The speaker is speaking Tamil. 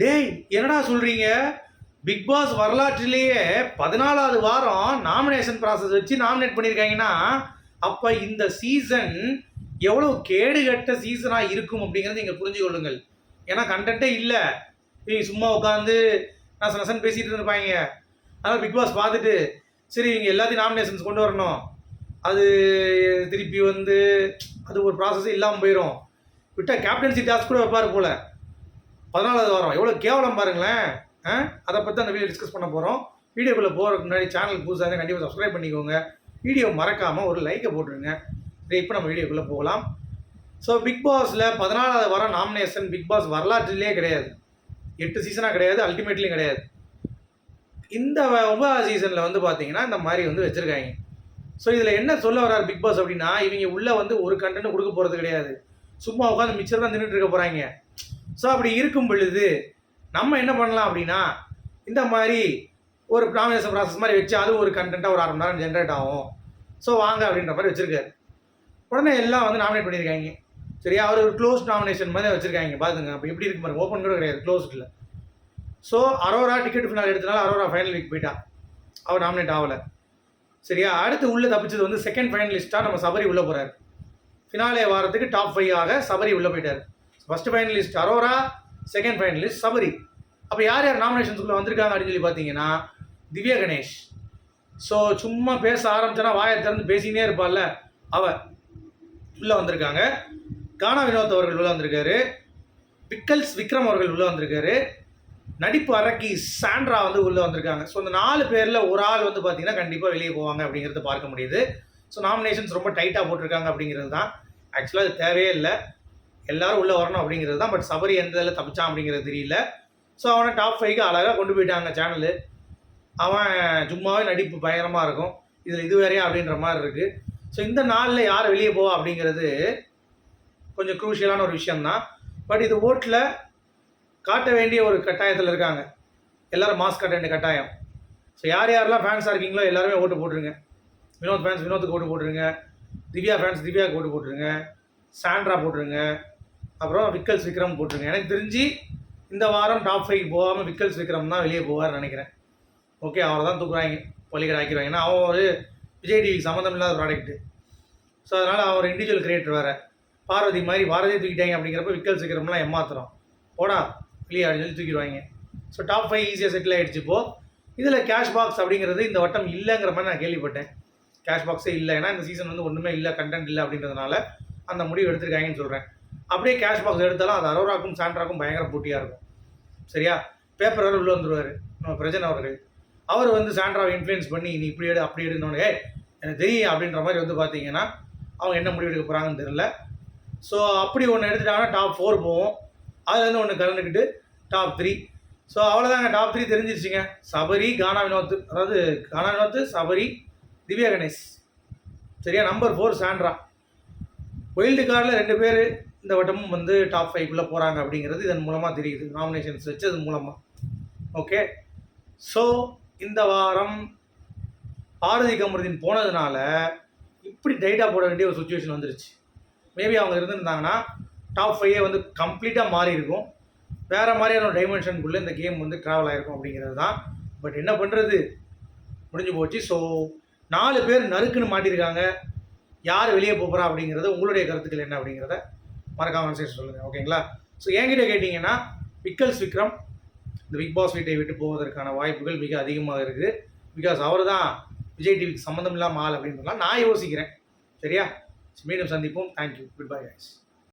டேய் என்னடா சொல்கிறீங்க பிக் பாஸ் வரலாற்றிலேயே பதினாலாவது வாரம் நாமினேஷன் ப்ராசஸ் வச்சு நாமினேட் பண்ணியிருக்காங்கன்னா அப்போ இந்த சீசன் எவ்வளோ கேடுகட்ட சீசனாக இருக்கும் அப்படிங்கிறத நீங்கள் புரிஞ்சு கொள்ளுங்கள். ஏன்னா கண்டென்ட்டே இல்லை. இவங்க சும்மா உட்காந்து நச நசன் பேசிகிட்டு இருப்பாங்க அதனால் பிக் பாஸ் பார்த்துட்டு சரி இவங்க எல்லாத்தையும் நாமினேஷன்ஸ் கொண்டு வரணும். அது திருப்பி வந்து அது ஒரு ப்ராசஸே இல்லாமல் போயிடும் விட்டால் கேப்டன்சி டாஸ்க் கூட வைப்பார் போல். பதினாலாவது வாரம். எவ்வளோ கேவலம் பாருங்களேன். ஆ? அதை பற்றி அந்த வீடியோ டிஸ்கஸ் பண்ண போகிறோம் வீடியோக்குள்ளே போகிறதுக்கு முன்னாடி சேனல் புதுசாக இருந்தால் கண்டிப்பாக சப்ஸ்கிரைப் பண்ணிக்கோங்க. வீடியோ மறக்காமல் ஒரு லைக்கை போட்டுருங்க. சரி இப்போ நம்ம வீடியோக்குள்ளே போகலாம். ஸோ பிக் பாஸில் பதினாலாவது வாரம் நாமினேஷன் பிக் பாஸ் வரலாற்றிலே கிடையாது. எட்டு சீசனாக கிடையாது அல்டிமேட்லேயும் கிடையாது. இந்த ஒன்பதாவது சீசனில் வந்து பார்த்தீங்கன்னா இந்த மாதிரி வந்து வச்சுருக்காங்க. ஸோ இதில் என்ன சொல்ல வர்றாரு பிக் பாஸ் அப்படின்னா இவங்க உள்ளே வந்து ஒரு கண்டென்ட் கொடுக்க போகிறது கிடையாது. சும்மா உட்காந்து மிச்சர் தான் நின்றுட்டு இருக்க போகிறாங்க ஸோ அப்படி இருக்கும் பொழுது நம்ம என்ன பண்ணலாம் அப்படின்னா இந்த மாதிரி ஒரு நாமினேஷன் ப்ராசஸ் மாதிரி வச்சு அதுவும் ஒரு கண்டென்ட்டாக ஒரு அரை மணி நேரம் ஜென்ரேட் ஆகும். ஸோ வாங்க அப்படின்ற மாதிரி வச்சுருக்காரு. உடனே எல்லாம் வந்து நாமினேட் பண்ணியிருக்காங்க. சரியா அவர் ஒரு க்ளோஸ் நாமினேஷன் மாதிரி வச்சுருக்காங்க. பாருங்க அப்போ எப்படி இருக்கு பாருங்க ஓப்பன் கூட கிடையாது க்ளோஸ்டில் ஸோ அரோரா டிக்கெட் ஃபினால் எடுத்தனால அரோரா ஃபைனல் வீக் போயிட்டா. அவர் நாமினேட் ஆகலை. சரியா? அடுத்து உள்ளே தப்பிச்சது வந்து செகண்ட் ஃபைனலிஸ்ட்டாக நம்ம சபரி உள்ளே போகிறார் ஃபினாலே வாரத்துக்கு டாப் ஃபைவ் ஆக சபரி உள்ளே போயிட்டார். First finalist Aurora second finalist Sabari அப்போ யார் யார் நாமினேஷன்ஸ்குள்ளே வந்திருக்காங்க அப்படின்னு சொல்லி பார்த்தீங்கன்னா திவ்யா கணேஷ். ஸோ சும்மா பேச ஆரம்பிச்சனா வாயை திறந்து பேசினே இருப்பாள்ல அவ உள்ளே வந்திருக்காங்க. கானா வினோத் அவர்கள் உள்ளே வந்திருக்காரு. பிக்கல்ஸ் விக்ரம் அவர்கள் உள்ளே வந்திருக்காரு. நடிப்பு அரக்கி சாண்ட்ரா வந்து உள்ளே வந்திருக்காங்க. ஸோ இந்த நாலு பேரில் ஒரு ஆள் வந்து பார்த்தீங்கன்னா கண்டிப்பாக வெளியே போவாங்க அப்படிங்கிறத பார்க்க முடியுது. ஸோ நாமினேஷன்ஸ் ரொம்ப டைட்டாக போட்டிருக்காங்க அப்படிங்கிறது தான் ஆக்சுவலாக அது தேவையே இல்லை. எல்லாரும் உள்ளே வரணும் அப்படிங்கிறது தான் பட் சபரி எந்த இதில் தப்பிச்சான் அப்படிங்கிறது தெரியல. ஸோ அவனை டாப் ஃபைவ்க்கு அழகாக கொண்டு போயிட்டாங்க சேனலு அவன் சும்மாவே நடிப்பு பயங்கரமாக இருக்கும். இதில் இது வேறையா அப்படின்ற மாதிரி இருக்குது ஸோ இந்த நாளில் யார் வெளியே போவா அப்படிங்கிறது கொஞ்சம் க்ரூஷியலான ஒரு விஷயம்தான். பட் இது ஓட்டில் காட்ட வேண்டிய ஒரு கட்டாயத்தில் இருக்காங்க. எல்லோரும் மாஸ்க் காட்ட வேண்டிய கட்டாயம். ஸோ யார் யாரெல்லாம் ஃபேன்ஸாக இருக்கீங்களோ எல்லாருமே ஓட்டு போட்டுருங்க. வினோத் ஃபேன்ஸ் வினோத்துக்கு ஓட்டு போட்டுருங்க. திவ்யா ஃபேன்ஸ் திவ்யாவுக்கு ஓட்டு போட்டுருங்க. சாண்ட்ரா போட்டுருங்க. அப்புறம் விக்கல்ஸ் விக்ரம் போட்டுருங்க எனக்கு தெரிஞ்சு இந்த வாரம் டாப் ஃபைவ் போகாமல் விக்கல்ஸ் விக்ரம் தான் வெளியே போவார்னு நினைக்கிறேன். ஓகே அவரை தான் தூக்குறாங்க பள்ளிக்கடை ஆக்கிடுவாங்க. ஏன்னா அவன் ஒரு விஜய் டிவிக்கு சம்மந்தம் இல்லாத ப்ராடக்ட்டு ஸோ அதனால் அவர் இண்டிவிஜுவல் கிரியேட்டர் வேறு. பார்வதி மாதிரி பாரதியை தூக்கிட்டாங்க அப்படிங்கிறப்ப விக்கல்ஸ் விக்ரம்லாம் ஏமாத்துறோம். போடா வெளியே அப்படின்னு சொல்லி தூக்கிடுவாங்க. ஸோ டாப் ஃபைவ் ஈஸியாக செட்டில் ஆகிடுச்சு இப்போ. இதில் கேஷ் பாக்ஸ் அப்படிங்கிறது இந்த வட்டம் இல்லைங்கிற மாதிரி நான் கேள்விப்பட்டேன். கேஷ் பாக்ஸே இல்லை. ஏன்னா இந்த சீசன் வந்து ஒன்றுமே இல்லை கண்டென்ட் இல்லை அப்படின்றதுனால அந்த முடிவு எடுத்திருக்காங்கன்னு சொல்கிறேன் அப்படியே கேஷ் பாக்ஸ் எடுத்தாலும் அது அரோராக்கும் சாண்ட்ராக்கும் பயங்கர போட்டியாக இருக்கும். சரியா? பேப்பர் வேறு உள்ளே வந்துடுவார் நம்ம பிரஜன் அவர்கள். அவர் வந்து சாண்ட்ராவை இன்ஃப்ளூயன்ஸ் பண்ணி நீ இப்படி எடு அப்படி எடுனோடனே எனக்கு தெரியும் அப்படின்ற மாதிரி வந்து பார்த்தீங்கன்னா அவங்க என்ன முடிவு எடுக்க போகிறாங்கன்னு தெரில ஸோ அப்படி ஒன்று எடுத்துட்டாங்கன்னா டாப் ஃபோர் போவோம். அதுலேருந்து ஒன்று கலந்துக்கிட்டு டாப் த்ரீ ஸோ அவ்வளோதாங்க டாப் த்ரீ தெரிஞ்சிருச்சுங்க. சபரி கானா வினோத் அதாவது கானா வினோத் சபரி திவ்யா கணேஷ். சரியா? Number four Sandra. ஒயில்டு கார்டில் ரெண்டு பேர் இந்த வட்டமும் வந்து டாப் ஃபைவ்குள்ளே போகிறாங்க அப்படிங்கிறது இதன் மூலமாக தெரியுது. நாமினேஷன்ஸ் வச்சு அது மூலமாக ஓகே ஸோ இந்த வாரம் பாரதி கமருதீன் போனதுனால இப்படி டைட்டாக போட வேண்டிய ஒரு சுச்சுவேஷன் வந்துருச்சு. மேபி அவங்க இருந்திருந்தாங்கன்னா டாப் ஃபைவே வந்து கம்ப்ளீட்டாக மாறி இருக்கும். வேறு மாதிரியான டைமென்ஷனுக்குள்ளே இந்த கேம் வந்து ட்ராவல் ஆகிருக்கும் அப்படிங்கிறது தான். பட் என்ன பண்ணுறது முடிஞ்சு போச்சு. ஸோ நாலு பேர் நறுக்குன்னு மாட்டியிருக்காங்க யார் வெளியே போகிறா அப்படிங்கிறது உங்களுடைய கருத்துக்கள் என்ன அப்படிங்கிறத மறக்காம மெசேஜ் சொல்லுங்கள் ஓகேங்களா ஸோ என்கிட்ட கேட்டிங்கன்னா விக்கல்ஸ் விக்ரம் இந்த பிக் பாஸ் வீட்டை விட்டு போவதற்கான வாய்ப்புகள் மிக அதிகமாக இருக்குது பிகாஸ் அவர் தான் விஜய் டிவிக்கு சம்மந்தம் இல்லாமல் ஆள் அப்படின்றதுலாம் நான் யோசிக்கிறேன். சரியா? மீண்டும் சந்திப்போம். Thank you good bye guys